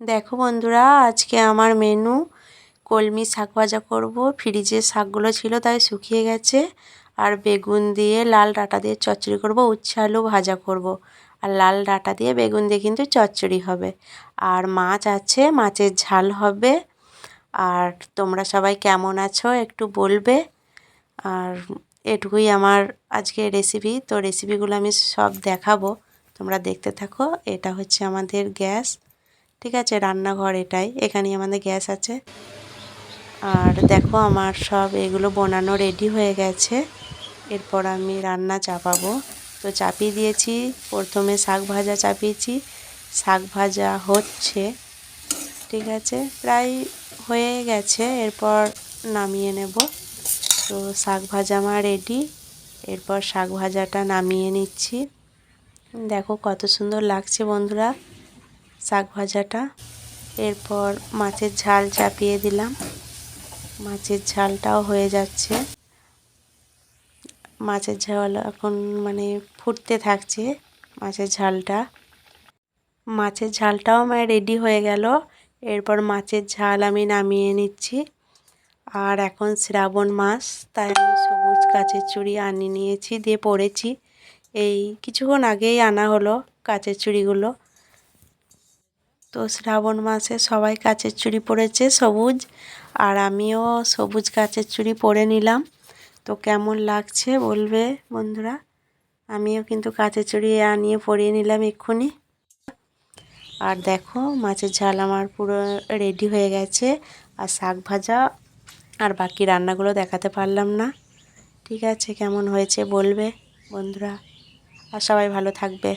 দেখো বন্ধুরা, আজকে আমার মেনু কলমি শাক ভাজা করব। ফ্রিজে শাকগুলো ছিল, তাই শুকিয়ে গেছে। আর বেগুন দিয়ে লাল ডাঁটা দিয়ে চচ্চড়ি করব, উচ্ছে আলু ভাজা করব। আর লাল ডাঁটা দিয়ে বেগুন দিয়ে কিন্তু চচ্চড়ি হবে। আর মাছ আছে, মাছের ঝাল হবে। আর তোমরা সবাই কেমন আছো একটু বলবে। আর এটুকুই আমার আজকে রেসিপি তো রেসিপিগুলো আমি সব দেখাবো, তোমরা দেখতে থাকো। এটা হচ্ছে আমাদের গ্যাস। ঠিক আছে, রান্নাঘর এটাই, এখানেই আমাদের গ্যাস আছে। আর দেখো আমার সব এগুলো বানানো রেডি হয়ে গেছে। এরপর আমি রান্না চাপাবো। তো চাপিয়ে দিয়েছি, প্রথমে শাক ভাজা চাপিয়েছি। শাক ভাজা হচ্ছে, ঠিক আছে, প্রায় হয়ে গেছে। এরপর নামিয়ে নেব। তো শাক ভাজা আমার রেডি এরপর শাক ভাজাটা নামিয়ে নিচ্ছি। দেখো কত সুন্দর লাগছে বন্ধুরা। শাক ভাজাটা। এরপর মাছের ঝাল চাপিয়ে দিলাম। মাছের ঝালটাও হয়ে যাচ্ছে। মাছের ঝাল এখন মানে ফুটতে থাকছে মাছের ঝালটা। মাছের ঝালটাও আমার রেডি হয়ে গেল। এরপর মাছের ঝাল আমি নামিয়ে নিচ্ছি। আর এখন শ্রাবণ মাস, তাই আমি সবুজ কাচের চুড়ি আনিয়ে নিয়েছি, দিয়ে পড়েছি। এই কিছুক্ষণ আগেই আনা হলো কাঁচের চুড়িগুলো। তো শ্রাবণ মাসে সবাই কাচের চুড়ি পরেছে, সবুজ। আর আমিও সবুজ কাচের চুড়ি পরে নিলাম। তো কেমন লাগছে বলবে বন্ধুরা? আমিও কিন্তু কাচের চুড়ি আনিয়ে পরিয়ে নিলাম এক্ষুনি। আর দেখো মাছের ঝাল আমার পুরো রেডি হয়ে গেছে। আর শাক ভাজা আর বাকি রান্নাগুলো দেখাতে পারলাম না। ঠিক আছে, কেমন হয়েছে বলবে বন্ধুরা? আর সবাই ভালো থাকবে।